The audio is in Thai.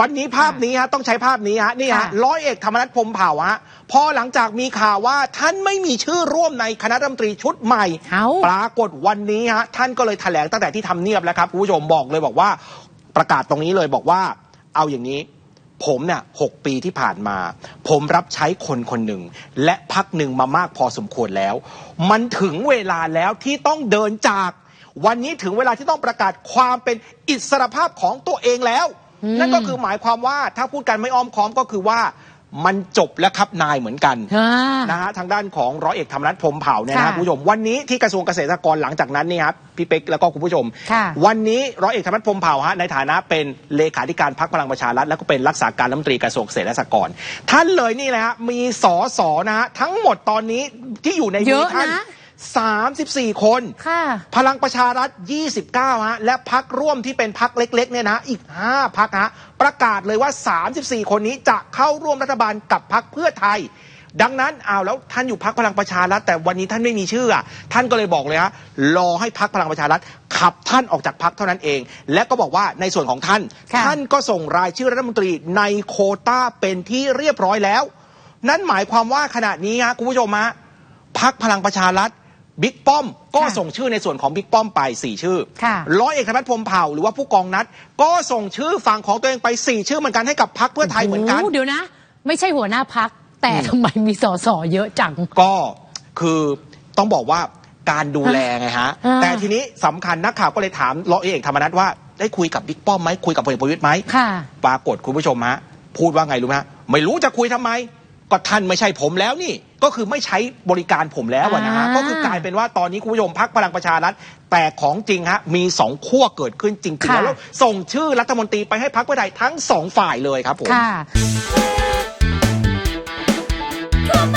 วันนี้ภาพนี้ฮะต้องใช้ภาพนี้ฮะนี่ฮะค่ะร้อยเอกธรรมนัฐพรหมเผ่าฮะพอหลังจากมีข่าวว่าท่านไม่มีชื่อร่วมในคณะรัฐมนตรีชุดใหม่เอ้าปรากฏวันนี้ฮะท่านก็เลยแถลงตั้งแต่ที่ทำเนียบแล้วครับคุณผู้ชมบอกเลยบอกว่าประกาศตรงนี้เลยบอกว่า เอาอย่างนี้ ผมเนี่ยหกปีที่ผ่านมา ผมรับใช้คนคนหนึ่ง และพักหนึ่งมามากพอสมควรแล้ว มันถึงเวลาแล้วที่ต้องเดินจาก วันนี้ถึงเวลาที่ต้องประกาศความเป็นอิสรภาพของตัวเองแล้วอืม นั่นก็คือหมายความว่าถ้าพูดกันไม่อ้อมค้อมก็คือว่ามันจบแล้วครับนายเหมือนกันอ่านะฮะทางด้านของร้อยเอกธรรมนัฐพรหมเผ่าเนี่ยนะค่ะฮะคุณผู้ชมวันนี้ที่กระทรวงเกษตรกรหลังจากนั้นเนี่ยครับพี่เป๊กแล้วก็คุณผู้ชมค่ะวันนี้ร้อยเอกธรรมนัฐพรหมเผ่าฮะในฐานะเป็นเลขาธิการพรรคพลังประชารัฐแล้วก็เป็นรักษาการรัฐมนตรีกระทรวงเกษตรและสหกรณ์ท่านเลยนี่แหละฮะมีสอสอนะฮะทั้งหมดตอนนี้ที่อยู่ในเยมืออะท่านนะ 34 คนค่ะพลังประชารัฐ 29 ฮะ และพักร่วมที่เป็นพักเล็กๆเนี่ยนะอีก 5 พักฮะ ประกาศเลยว่า 34 คนนี้จะเข้าร่วมรัฐบาลกับพักเพื่อไทย ดังนั้นเอาวแล้วท่านอยู่พักพลังประชารัฐแต่วันนี้ท่านไม่มีชื่ออะท่านก็เลยบอกเลยฮะรอให้พักพลังประชารัฐขับท่านออกจากพักเท่านั้นเอง และก็บอกว่าในส่วนของท่านค่ะท่านก็ส่งรายชื่อรัฐมนตรีในโควต้าเป็นที่เรียบร้อยแล้ว นั่นหมายความว่าขณะนี้ฮะคุณผู้ชมฮะพักพลังประชารัฐ บิ๊กป้อมก็ค่ะส่งชื่อในส่วนของบิ๊กป้อมไป 4 ชื่อค่ะร้อยเอกธรรมนัฐพรหมเผ่าหรือว่าผู้กองนัด ก็ส่งชื่อฝั่งของตัวเองไป 4 ชื่อเหมือนกันให้กับพักเพื่อไทยเหมือนกันโโเดี๋ยวนะ ไม่ใช่หัวหน้าพักแต่ทำไมมีสอสอเยอะจัง ก็คือต้องบอกว่าการดูแลไงฮะอ่าแต่ทีนี้สำคัญนักข่าวก็เลยถามร้อยเอกธรรมนัฐว่าได้คุยกับบิ๊กป้อมไหมคุยกับพลเอกประวิตยไหมค่ะปรากฏคุณผู้ชมฮะพูดว่าไงรู้ไหมฮะไม่รู้จะคุยทำไม ก็ท่านไม่ใช่ผมแล้วนี่ ก็คือไม่ใช้บริการผมแล้วอะนะฮะอ่า ก็คือกลายเป็นว่าตอนนี้คุณผู้ชมพักพลังประชารัฐแต่ของจริงฮะมีสองขั้วเกิดขึ้นจริงๆค่ะ แล้วส่งชื่อรัฐมนตรีไปให้พักเพื่อไทยทั้งสองฝ่ายเลยครับผม ค่ะ ทั่วไป